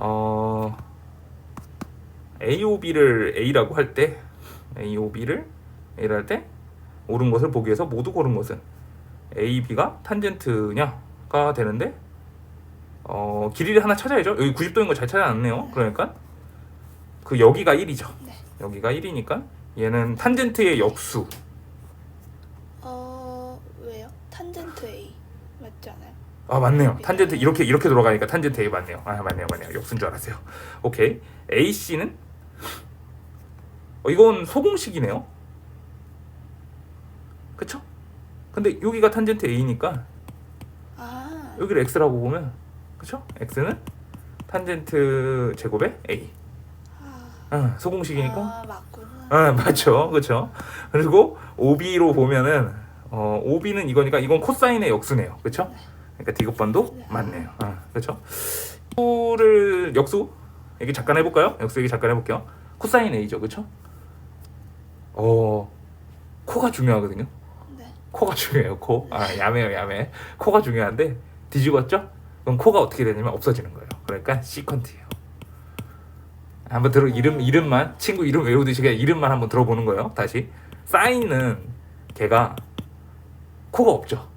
어 AOB를 A라고 할 때 AOB를 A를 할때 옳은 것을 보기 위해서 모두 고른 것은 AB가 탄젠트냐가 되는데 어 길이를 하나 찾아야죠. 여기 90도인 거잘 찾아놨네요. 그러니까 그 여기가 1이죠. 네. 여기가 1이니까 얘는 탄젠트의 역수. 어 왜요? 탄젠트 A 맞지 않아요? 아 맞네요. 탄젠트 이렇게 이렇게 돌아가니까 탄젠트 A 맞네요. 아 맞네요, 맞네요. 역수인 줄 알았어요. 오케이. AC는 어, 이건 소공식이네요. 그쵸? 근데 여기가 탄젠트 A니까 아 여기를 X라고 보면 그쵸? X는 탄젠트 제곱의 A. 아, 어, 소공식이니까. 아 맞구나. 아 맞죠, 그렇죠. 그리고 OB로 보면은 어, OB는 이거니까 이건 코사인의 역수네요, 그렇죠? 그러니까 디귿번도 네. 맞네요. 아, 그렇죠. 역수를 역수 여기 잠깐 해볼까요? 역수 얘기 잠깐 해볼게요. 코사인 A죠, 그렇죠? 어 코가 중요하거든요. 네. 코가 중요해요, 코. 아 야매요, 야매. 코가 중요한데 뒤집었죠? 그럼 코가 어떻게 되냐면 없어지는 거예요. 그러니까 시컨트예요. 한번 들어 이름 이름만 친구 이름 외우듯이 그냥 이름만 한번 들어보는 거예요. 다시 사인은 걔가 코가 없죠.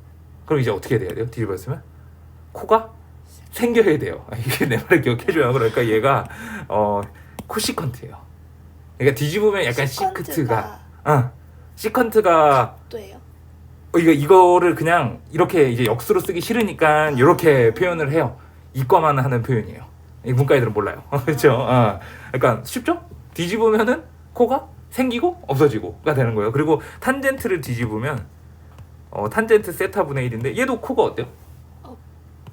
그럼 이제 어떻게 돼야 돼요? 뒤집었으면 코가 생겨야 돼요. 아, 이게 내 말을 기억해줘요. 그러니까 얘가 어 코시컨트예요. 그러니까 뒤집으면 약간 시크트가 아 시컨트가 또예요? 어, 이거 이거를 그냥 이렇게 이제 역수로 쓰기 싫으니까 이렇게 표현을 해요. 이과만 하는 표현이에요. 이 문과 애들은 몰라요. 그렇죠? 어. 그러니까 쉽죠? 뒤집으면은 코가 생기고 없어지고가 되는 거예요. 그리고 탄젠트를 뒤집으면 어, 탄젠트 세타 분의 1인데 얘도 코가 어때요? 업.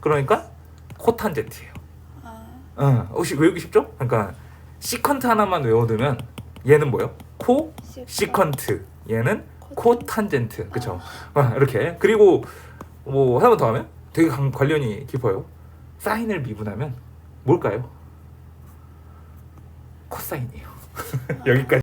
그러니까 코탄젠트예요. 아 어, 혹시 외우기 쉽죠? 그러니까 시컨트 하나만 외워두면 얘는 뭐예요? 코 시컨트 얘는 코탄젠트 그쵸 아, 이렇게 그리고 뭐 하나만 더 하면 되게 관- 관련이 깊어요 사인을 미분하면 뭘까요? 코사인이에요 여기까지